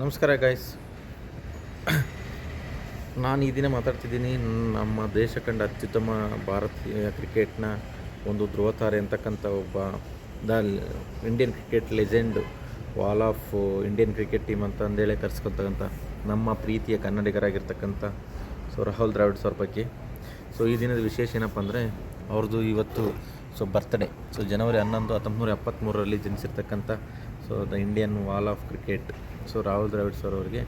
ನಮಸ್ಕಾರ ಗಾಯ್ಸ್ ನಾನು ಈ ದಿನ ಮಾತಾಡ್ತಿದ್ದೀನಿ ನಮ್ಮ ದೇಶ ಕಂಡ ಅತ್ಯುತ್ತಮ ಭಾರತೀಯ ಕ್ರಿಕೆಟ್ನ ಒಂದು ಧ್ರುವತಾರೆ ಅಂತಕ್ಕಂಥ ಒಬ್ಬ the Indian cricket legend wall of Indian cricket team ಅಂತ ಅಂದೇಳಿ ಕರೆಸ್ಕೊತಕ್ಕಂಥ ನಮ್ಮ ಪ್ರೀತಿಯ ಕನ್ನಡಿಗರಾಗಿರ್ತಕ್ಕಂಥ ಸೊ ರಾಹುಲ್ ದ್ರಾವಿಡ್ ಸರ್ ಬಗ್ಗೆ. ಸೊ ಈ ದಿನದ ವಿಶೇಷ ಏನಪ್ಪ ಅಂದರೆ, ಅವ್ರದ್ದು ಇವತ್ತು ಸೊ ಬರ್ತ್ಡೇ ಸೊ ಜನವರಿ ಹನ್ನೊಂದು ಹತ್ತೊಂಬತ್ತು ನೂರ ಎಪ್ಪತ್ತ್ಮೂರರಲ್ಲಿ ಜನಿಸಿರ್ತಕ್ಕಂಥ so the Indian wall of cricket so Rahul Dravid sir ಅವರಿಗೆ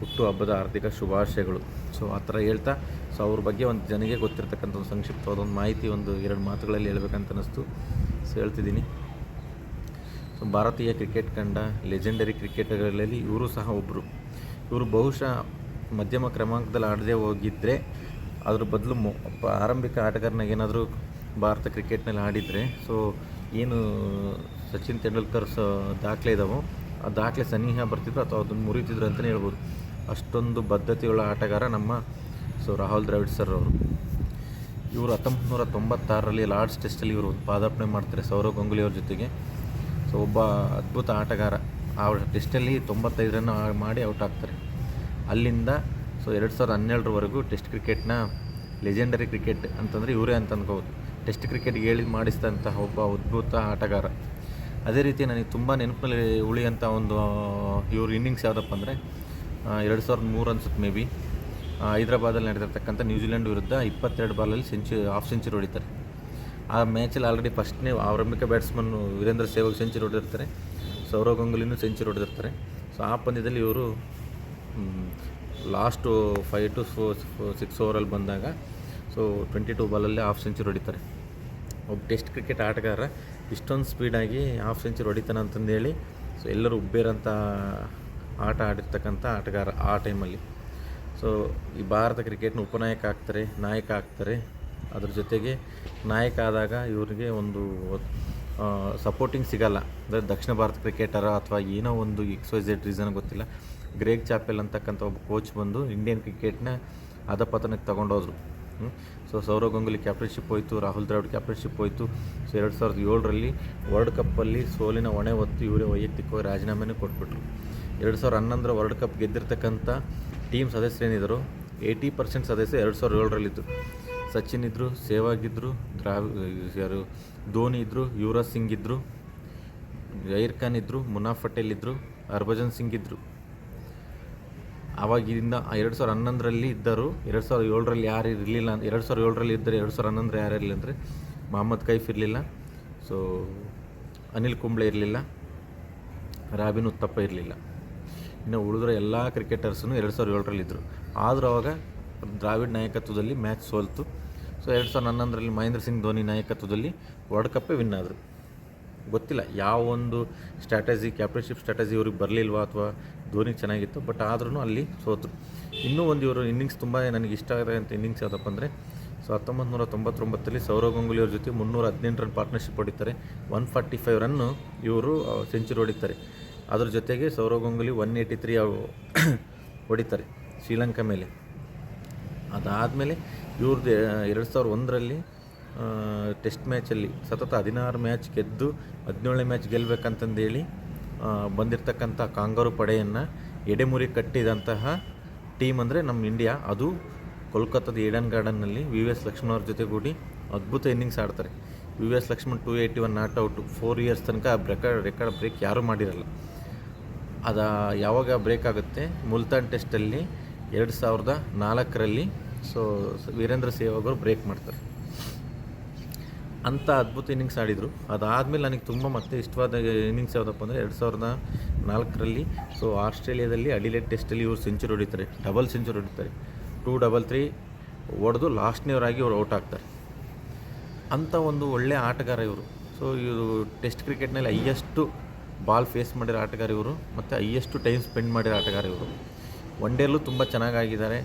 ಹುಟ್ಟು ಹಬ್ಬದ ಆರ್ಥಿಕ ಶುಭಾಶಯಗಳು. ಸೊ ಆ ಥರ ಹೇಳ್ತಾ, ಸೊ ಅವ್ರ ಬಗ್ಗೆ ಒಂದು ಜನಗೆ ಗೊತ್ತಿರತಕ್ಕಂಥ ಒಂದು ಸಂಕ್ಷಿಪ್ತವಾದ ಒಂದು ಮಾಹಿತಿ, ಒಂದು ಎರಡು ಮಾತುಗಳಲ್ಲಿ ಹೇಳ್ಬೇಕಂತ ಅನ್ನಿಸ್ತು. ಸೊ ಹೇಳ್ತಿದ್ದೀನಿ. ಸೊ ಭಾರತೀಯ ಕ್ರಿಕೆಟ್ ಕಂಡ ಲೆಜೆಂಡರಿ ಕ್ರಿಕೆಟರ್ಗಳಲ್ಲಿ ಇವರು ಸಹ ಒಬ್ಬರು ಇವರು ಬಹುಶಃ ಮಧ್ಯಮ ಕ್ರಮಾಂಕದಲ್ಲಿ ಆಡದೆ ಹೋಗಿದ್ದರೆ ಅದ್ರ ಬದಲು ಮೊ ಆರಂಭಿಕ ಆಟಗಾರನಾಗ ಏನಾದರೂ ಭಾರತ ಕ್ರಿಕೆಟ್ನಲ್ಲಿ ಆಡಿದರೆ, ಸೊ ಏನು ಸಚಿನ್ ತೆಂಡೂಲ್ಕರ್ ಸ ದಾಖಲೆ ಇದ್ದಾವೋ ಆ ದಾಖಲೆ ಸನಿಹ ಬರ್ತಿದ್ರು ಅಥವಾ ಅದನ್ನು ಮುರಿತಿದ್ರು ಅಂತಲೇ ಹೇಳ್ಬೋದು. ಅಷ್ಟೊಂದು ಬದ್ಧತೆಯುಳ್ಳ ಆಟಗಾರ ನಮ್ಮ ಸೊ ರಾಹುಲ್ ದ್ರಾವಿಡ್ ಸರ್ ಅವರು. ಇವರು ಹತ್ತೊಂಬತ್ತು ನೂರ ತೊಂಬತ್ತಾರರಲ್ಲಿ ಲಾರ್ಡ್ಸ್ ಟೆಸ್ಟಲ್ಲಿ ಇವರು ಪಾದಾರ್ಪಣೆ ಮಾಡ್ತಾರೆ ಸೌರವ್ ಗಂಗೂಲಿ ಅವ್ರ ಜೊತೆಗೆ. ಸೊ ಒಬ್ಬ ಅದ್ಭುತ ಆಟಗಾರ. ಆ ಟೆಸ್ಟಲ್ಲಿ ತೊಂಬತ್ತೈದರನ್ನು ರನ್ ಮಾಡಿ ಔಟ್ ಆಗ್ತಾರೆ. ಅಲ್ಲಿಂದ ಸೊ ಎರಡು ಸಾವಿರದ ಹನ್ನೆರಡರವರೆಗೂ ಟೆಸ್ಟ್ ಕ್ರಿಕೆಟ್ನ ಲೆಜೆಂಡರಿ ಕ್ರಿಕೆಟ್ ಅಂತಂದರೆ ಇವರೇ ಅಂತ ಅನ್ಕೋಬೋದು ಟೆಸ್ಟ್ ಕ್ರಿಕೆಟ್ಗೆ ಹೇಳಿ ಮಾಡಿಸಿದಂತಹ ಒಬ್ಬ ಅದ್ಭುತ ಆಟಗಾರ. ಅದೇ ರೀತಿ ನನಗೆ ತುಂಬ ನೆನಪಿನಲ್ಲಿ ಉಳಿಯಂಥ ಒಂದು ಇವ್ರ ಇನ್ನಿಂಗ್ಸ್ ಯಾವುದಪ್ಪ ಅಂದರೆ ಎರಡು ಸಾವಿರದ ಮೂರು ಅನ್ಸುತ್ತೆ ಮೇ ಬಿ ಹೈದ್ರಾಬಾದಲ್ಲಿ ನಡೆದಿರ್ತಕ್ಕಂಥ ನ್ಯೂಜಿಲೆಂಡ್ ವಿರುದ್ಧ ಇಪ್ಪತ್ತೆರಡು ಬಾಲಲ್ಲಿ ಸೆಂಚು ಹಾಫ್ ಸೆಂಚುರಿ ಹೊಡಿತಾರೆ. ಆ ಮ್ಯಾಚಲ್ಲಿ ಆಲ್ರೆಡಿ ಫಸ್ಟ್ನೇ ಆರಂಭಿಕ ಬ್ಯಾಟ್ಸ್ಮನ್ ವೀರೇಂದ್ರ ಸೆಹ್ವಾಗ್ ಸೆಂಚುರಿ ಹೊಡೆದಿರ್ತಾರೆ. ಸೌರವ್ ಗಂಗೂಲಿನೂ ಸೆಂಚುರಿ ಹೊಡೆದಿರ್ತಾರೆ. ಸೊ ಆ ಪಂದ್ಯದಲ್ಲಿ ಇವರು last five to four six ಓವರಲ್ಲಿ ಬಂದಾಗ ಸೊ ಟ್ವೆಂಟಿ ಟೂ ಬಾಲಲ್ಲಿ ಹಾಫ್ ಸೆಂಚುರಿ ಹೊಡಿತಾರೆ. ಒಬ್ಬ ಟೆಸ್ಟ್ ಕ್ರಿಕೆಟ್ ಆಟಗಾರ ಇಷ್ಟೊಂದು ಸ್ಪೀಡಾಗಿ ಹಾಫ್ ಸೆಂಚುರಿ ಹೊಡಿತಾನೆ ಅಂತಂದೇಳಿ ಸೊ ಎಲ್ಲರೂ ಉಬ್ಬೇರಂಥ ಆಟ ಆಡಿರ್ತಕ್ಕಂಥ ಆಟಗಾರ ಆ ಟೈಮಲ್ಲಿ ಸೊ ಈ ಭಾರತ ಕ್ರಿಕೆಟ್ನ ಉಪನಾಯಕ ಆಗ್ತಾರೆ, ನಾಯಕ ಆಗ್ತಾರೆ. ಅದ್ರ ಜೊತೆಗೆ ನಾಯಕ ಆದಾಗ ಇವರಿಗೆ ಒಂದು ಸಪೋರ್ಟಿಂಗ್ ಸಿಗಲ್ಲ. ಅಂದರೆ ದಕ್ಷಿಣ ಭಾರತ ಕ್ರಿಕೆಟರ ಅಥವಾ ಏನೋ ಒಂದು ಎಕ್ಸ್ ಝೆಡ್ ರೀಸನ್ ಗೊತ್ತಿಲ್ಲ. ಗ್ರೇಗ್ ಚಾಪೆಲ್ ಅಂತಕ್ಕಂಥ ಒಬ್ಬ ಕೋಚ್ ಬಂದು ಇಂಡಿಯನ್ ಕ್ರಿಕೆಟ್ನ ಅಧಪತನಕ್ಕೆ ತಗೊಂಡೋದ್ರು. ಸೊ ಸೌರವ್ ಗಂಗೂಲಿ ಕ್ಯಾಪ್ಟನ್ಶಿಪ್ ಹೋಯಿತು, ರಾಹುಲ್ ದ್ರಾವಿಡ್ ಕ್ಯಾಪ್ಟನ್ಶಿಪ್ ಹೋಯಿತು. ಸೊ ಎರಡು ಸಾವಿರದ ಏಳರಲ್ಲಿ ವರ್ಲ್ಡ್ ಕಪ್ಪಲ್ಲಿ ಸೋಲಿನ ಹೊಣೆ ಹೊತ್ತು ಇವರೇ ವೈಯಕ್ತಿಕವಾಗಿ ರಾಜೀನಾಮೆನೂ ಕೊಟ್ಬಿಟ್ರು. ಎರಡು ಸಾವಿರದ ಹನ್ನೊಂದರ ವರ್ಲ್ಡ್ ಕಪ್ ಗೆದ್ದಿರ್ತಕ್ಕಂಥ ಟೀಮ್ ಸದಸ್ಯರೇನಿದ್ರು ಏಯ್ಟಿ ಪರ್ಸೆಂಟ್ ಸದಸ್ಯ ಎರಡು ಸಾವಿರದ ಏಳರಲ್ಲಿದ್ದರು ಸಚಿನ್ ಇದ್ದರು ಸೇವಾಗ್ ಇದ್ದರು ದ್ರಾವ್, ಯಾರು, ಧೋನಿ ಇದ್ದರು ಯುವರಾಜ್ ಸಿಂಗ್ ಇದ್ದರು ಖಾನ್ ಇದ್ದರು ಮುನಾಫ್ ಪಟೇಲ್ ಇದ್ದರು ಹರ್ಭಜನ್ ಸಿಂಗ್ ಇದ್ದರು ಆವಾಗಿಂದ ಎರಡು ಸಾವಿರ ಹನ್ನೊಂದರಲ್ಲಿ ಇದ್ದರು, ಎರಡು ಸಾವಿರದ ಏಳರಲ್ಲಿ ಯಾರು ಇರಲಿಲ್ಲ ಎರಡು ಸಾವಿರ ಏಳರಲ್ಲಿ ಇದ್ದರೆ ಎರಡು ಸಾವಿರ ಹನ್ನೊಂದರ ಯಾರು ಇರಲಿಲ್ಲ ಅಂದರೆ ಮೊಹಮ್ಮದ್ ಕೈಫ್ ಇರಲಿಲ್ಲ. ಸೊ ಅನಿಲ್ ಕುಂಬ್ಳೆ ಇರಲಿಲ್ಲ. ರಾಬಿನ್ ಉತ್ತಪ್ಪ ಇರಲಿಲ್ಲ. ಇನ್ನು ಉಳಿದ್ರೆ ಎಲ್ಲ ಕ್ರಿಕೆಟರ್ಸೂ ಎರಡು ಸಾವಿರದ ಏಳರಲ್ಲಿ ಇದ್ದರು ಆದರೂ ಅವಾಗ ದ್ರಾವಿಡ್ ನಾಯಕತ್ವದಲ್ಲಿ ಮ್ಯಾಚ್ ಸೋಲ್ತು. ಸೊ ಎರಡು ಸಾವಿರದ ಹನ್ನೊಂದರಲ್ಲಿ ಮಹೇಂದ್ರ ಸಿಂಗ್ ಧೋನಿ ನಾಯಕತ್ವದಲ್ಲಿ ವರ್ಲ್ಡ್ ಕಪ್ಪೇ ವಿನ್ ಆದರು. ಗೊತ್ತಿಲ್ಲ ಯಾವ ಒಂದು ಸ್ಟ್ರಾಟಜಿ ಕ್ಯಾಪ್ಟನ್ಶಿಪ್ ಸ್ಟ್ರಾಟಜಿ ಇವ್ರಿಗೆ ಬರಲಿಲ್ವಾ ಅಥವಾ ಧೋನಿ ಚೆನ್ನಾಗಿತ್ತು ಬಟ್ ಆದ್ರೂ ಅಲ್ಲಿ ಸೋತರು. ಇನ್ನೂ ಒಂದು ಇವರು ಇನ್ನಿಂಗ್ಸ್ ತುಂಬ ನನಗೆ ಇಷ್ಟ ಆಗಿರೋಂಥ ಇನ್ನಿಂಗ್ಸ್ ಯಾವುದಪ್ಪ ಅಂದರೆ, ಸೊ ಹತ್ತೊಂಬತ್ತು ನೂರ ತೊಂಬತ್ತೊಂಬತ್ತರಲ್ಲಿ ಸೌರವ್ ಗಂಗೂಲಿ ಅವ್ರ ಜೊತೆ ಮುನ್ನೂರ ಹದಿನೆಂಟು ರನ್ ಪಾರ್ಟ್ನರ್ಶಿಪ್ ಹೊಡಿತಾರೆ ಒನ್ ಫಾರ್ಟಿ ಫೈವ್ ರನ್ನು ಇವರು ಸೆಂಚುರಿ ಹೊಡಿತಾರೆ. ಅದ್ರ ಜೊತೆಗೆ Sourav Ganguly one eighty three ಹೊಡಿತಾರೆ ಶ್ರೀಲಂಕಾ ಮೇಲೆ. ಅದಾದಮೇಲೆ ಇವ್ರದ್ದು ಎರಡು ಸಾವಿರದ ಒಂದರಲ್ಲಿ ಟೆಸ್ಟ್ ಮ್ಯಾಚಲ್ಲಿ ಸತತ ಹದಿನಾರು ಮ್ಯಾಚ್ ಗೆದ್ದು ಹದಿನೇಳನೇ ಮ್ಯಾಚ್ ಗೆಲ್ಲಬೇಕಂತಂದೇಳಿ ಬಂದಿರತಕ್ಕಂಥ ಕಾಂಗಾರು ಪಡೆಯನ್ನು ಎಡೆಮುರಿ ಕಟ್ಟಿದಂತಹ ಟೀಮ್ ಅಂದರೆ ನಮ್ಮ ಇಂಡಿಯಾ ಅದು ಕೋಲ್ಕತ್ತಾದ ಈಡನ್ ಗಾರ್ಡನ್ನಲ್ಲಿ ವಿ ವಿ ಎಸ್ ಲಕ್ಷ್ಮಣ್ ಅವ್ರ ಜೊತೆಗೂಡಿ ಅದ್ಭುತ ಇನ್ನಿಂಗ್ಸ್ ಆಡ್ತಾರೆ. V V S Laxman two eighty one not out four years ತನಕ ಆ ರೆಕಾರ್ಡ್ ರೆಕಾರ್ಡ್ ಬ್ರೇಕ್ ಯಾರೂ ಮಾಡಿರಲ್ಲ. ಅದು ಯಾವಾಗ ಬ್ರೇಕ್ ಆಗುತ್ತೆ? ಮುಲ್ತಾನ್ ಟೆಸ್ಟಲ್ಲಿ ಎರಡು ಸಾವಿರದ ನಾಲ್ಕರಲ್ಲಿ. ಸೊ ವೀರೇಂದ್ರ ಸೇವಾಗ್ ಅವರು ಬ್ರೇಕ್ ಮಾಡ್ತಾರೆ. ಅಂಥ ಅದ್ಭುತ ಇನ್ನಿಂಗ್ಸ್ ಆಡಿದರು. ಅದಾದಮೇಲೆ ನನಗೆ ತುಂಬ ಮತ್ತೆ ಇಷ್ಟವಾದ ಇನ್ನಿಂಗ್ಸ್ ಯಾವುದಪ್ಪ ಅಂದರೆ ಎರಡು ಸಾವಿರದ ನಾಲ್ಕರಲ್ಲಿ ಸೊ ಆಸ್ಟ್ರೇಲಿಯಾದಲ್ಲಿ ಅಡಿಲೇಟ್ ಟೆಸ್ಟಲ್ಲಿ ಇವರು ಸೆಂಚುರಿ ಹೊಡಿತಾರೆ. ಡಬಲ್ ಸೆಂಚುರಿ ಹೊಡಿತಾರೆ. ಟೂ ಡಬಲ್ ತ್ರೀ ಹೊಡೆದು ಲಾಸ್ಟ್ನೇವರಾಗಿ ಇವರು ಔಟ್ ಆಗ್ತಾರೆ. ಅಂಥ ಒಂದು ಒಳ್ಳೆಯ ಆಟಗಾರ ಇವರು. ಸೊ ಇವರು ಟೆಸ್ಟ್ ಕ್ರಿಕೆಟ್ನಲ್ಲಿ ಹೈಯೆಸ್ಟು ಬಾಲ್ ಫೇಸ್ ಮಾಡಿರೋ ಆಟಗಾರ ಇವರು, ಮತ್ತು ಹೈಯೆಸ್ಟು ಟೈಮ್ ಸ್ಪೆಂಡ್ ಮಾಡಿರೋ ಆಟಗಾರ ಇವರು. ಒನ್ ಡೇಲೂ ತುಂಬ ಚೆನ್ನಾಗಾಗಿದ್ದಾರೆ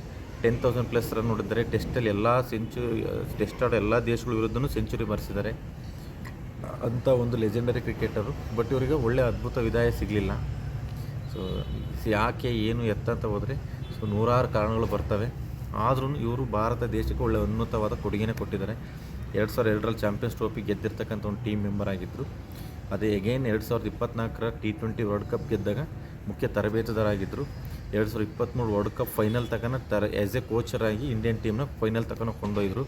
ಟೆನ್ ತೌಸಂಡ್ ಪ್ಲಸ್ ರನ್ ಹೊಡೆದಿದ್ದಾರೆ ಟೆಸ್ಟಲ್ಲಿ ಎಲ್ಲ ಸೆಂಚುರಿ ಟೆಸ್ಟ್ ಆಡೋ ಎಲ್ಲ ದೇಶಗಳ ವಿರುದ್ಧನೂ ಸೆಂಚುರಿ ಬರೆಸಿದ್ದಾರೆ ಅಂಥ ಒಂದು ಲೆಜೆಂಡರಿ ಕ್ರಿಕೆಟರು ಬಟ್ ಇವರಿಗೆ ಒಳ್ಳೆ ಅದ್ಭುತ ವಿದಾಯ ಸಿಗಲಿಲ್ಲ. ಸೊ ಯಾಕೆ, ಏನು, ಎತ್ತ ಅಂತ ಹೋದರೆ ಸೊ ನೂರಾರು ಕಾರಣಗಳು ಬರ್ತವೆ. ಆದ್ರೂ ಇವರು ಭಾರತ ದೇಶಕ್ಕೆ ಒಳ್ಳೆ ಉನ್ನತವಾದ ಕೊಡುಗೆನೇ ಕೊಟ್ಟಿದ್ದಾರೆ. ಎರಡು ಸಾವಿರದ ಎರಡರಲ್ಲಿ ಚಾಂಪಿಯನ್ಸ್ ಟ್ರೋಫಿ ಗೆದ್ದಿರ್ತಕ್ಕಂಥ ಒಂದು ಟೀಮ್ ಮೆಂಬರ್ ಆಗಿದ್ದರು ಅದೇ ಎಗೇನ್ ಎರಡು ಸಾವಿರದ ಇಪ್ಪತ್ನಾಲ್ಕರ ಟಿ ಟ್ವೆಂಟಿ ವರ್ಲ್ಡ್ ಕಪ್ ಗೆದ್ದಾಗ ಮುಖ್ಯ ತರಬೇತುದಾರಾಗಿದ್ದರು ಎರಡು ಸಾವಿರದ ಇಪ್ಪತ್ತ್ಮೂರು ವರ್ಲ್ಡ್ ಕಪ್ ಫೈನಲ್ ತಕನ ತರ ಆ್ಯಸ್ ಎ ಕೋಚರಾಗಿ ಇಂಡಿಯನ್ ಟೀಮ್ನ ಫೈನಲ್ ತಕನ ಕೊಂಡೊಯ್ದರು.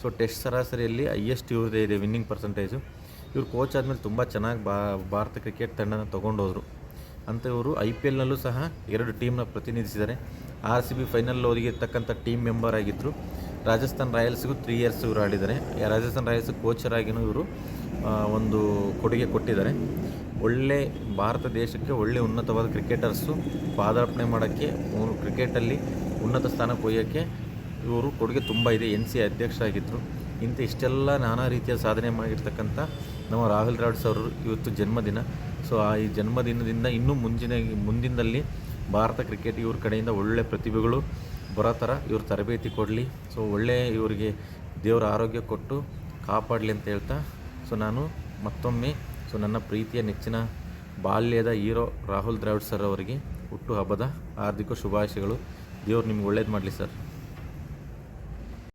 ಸೊ ಟೆಸ್ಟ್ ಸರಾಸರಿಯಲ್ಲಿ ಹೈಯೆಸ್ಟ್ ಇವ್ರದೇ ಇದೆ ವಿನ್ನಿಂಗ್ ಪರ್ಸೆಂಟೇಜು ಇವ್ರು ಕೋಚ್ ಆದಮೇಲೆ ತುಂಬ ಚೆನ್ನಾಗಿ ಬಾ, ಭಾರತ ಕ್ರಿಕೆಟ್ ತಂಡನ ತೊಗೊಂಡೋದ್ರು. ಅಂತ ಇವರು ಐ ಪಿ ಎಲ್ನಲ್ಲೂ ಸಹ ಎರಡು ಟೀಮ್ನ ಪ್ರತಿನಿಧಿಸಿದ್ದಾರೆ. ಆರ್ ಸಿ ಬಿ ಫೈನಲ್ ಓದಿಗಿರ್ತಕ್ಕಂಥ ಟೀಮ್ ಮೆಂಬರ್ ಆಗಿದ್ದರು ರಾಜಸ್ಥಾನ್ ರಾಯಲ್ಸ್ಗೂ ತ್ರೀ ಇಯರ್ಸ್ ಇವರು ಆಡಿದ್ದಾರೆ. ರಾಜಸ್ಥಾನ್ ರಾಯಲ್ಸ್ ಕೋಚರಾಗಿಯೂ ಇವರು ಒಂದು ಕೊಡುಗೆ ಕೊಟ್ಟಿದ್ದಾರೆ. ಒಳ್ಳೆ ಭಾರತ ದೇಶಕ್ಕೆ ಒಳ್ಳೆ ಉನ್ನತವಾದ ಕ್ರಿಕೆಟರ್ಸು ಪಾದಾರ್ಪಣೆ ಮಾಡೋಕ್ಕೆ ಅವರು ಕ್ರಿಕೆಟಲ್ಲಿ ಉನ್ನತ ಸ್ಥಾನಕ್ಕೆ ಒಯ್ಯೋಕ್ಕೆ ಇವರು ಕೊಡುಗೆ ತುಂಬ ಇದೆ. ಎನ್ ಸಿ ಅಧ್ಯಕ್ಷ ಆಗಿದ್ದರು ಇಂಥ ಇಷ್ಟೆಲ್ಲ ನಾನಾ ರೀತಿಯ ಸಾಧನೆ ಮಾಡಿರ್ತಕ್ಕಂಥ ನಮ್ಮ ರಾಹುಲ್ ದ್ರಾವಿಡ್ಸ್ ಅವರು ಇವತ್ತು ಜನ್ಮದಿನ. ಸೊ, ಆ ಈ ಜನ್ಮದಿನದಿಂದ ಇನ್ನೂ ಮುಂಜಿನ ಮುಂದಿನಲ್ಲಿ ಭಾರತ ಕ್ರಿಕೆಟ್ ಇವ್ರ ಕಡೆಯಿಂದ ಒಳ್ಳೆ ಪ್ರತಿಭೆಗಳು ಬರೋ ಥರ ಇವ್ರ ತರಬೇತಿ ಕೊಡಲಿ. ಸೊ, ಒಳ್ಳೆ ಇವರಿಗೆ ದೇವರ ಆರೋಗ್ಯ ಕೊಟ್ಟು ಕಾಪಾಡಲಿ ಅಂತ ಹೇಳ್ತಾ. ಸೊ, ನಾನು ಮತ್ತೊಮ್ಮೆ ಸೊ ನನ್ನ ಪ್ರೀತಿಯ ನೆಚ್ಚಿನ ಬಾಲ್ಯದ ಹೀರೋ ರಾಹುಲ್ ದ್ರಾವಿಡ್ ಸರ್ ಅವರಿಗೆ ಹುಟ್ಟು ಹಬ್ಬದ ಹಾರ್ದಿಕ ಶುಭಾಶಯಗಳು. ದೇವ್ರು ನಿಮ್ಗೆ ಒಳ್ಳೇದು ಮಾಡಲಿ ಸರ್.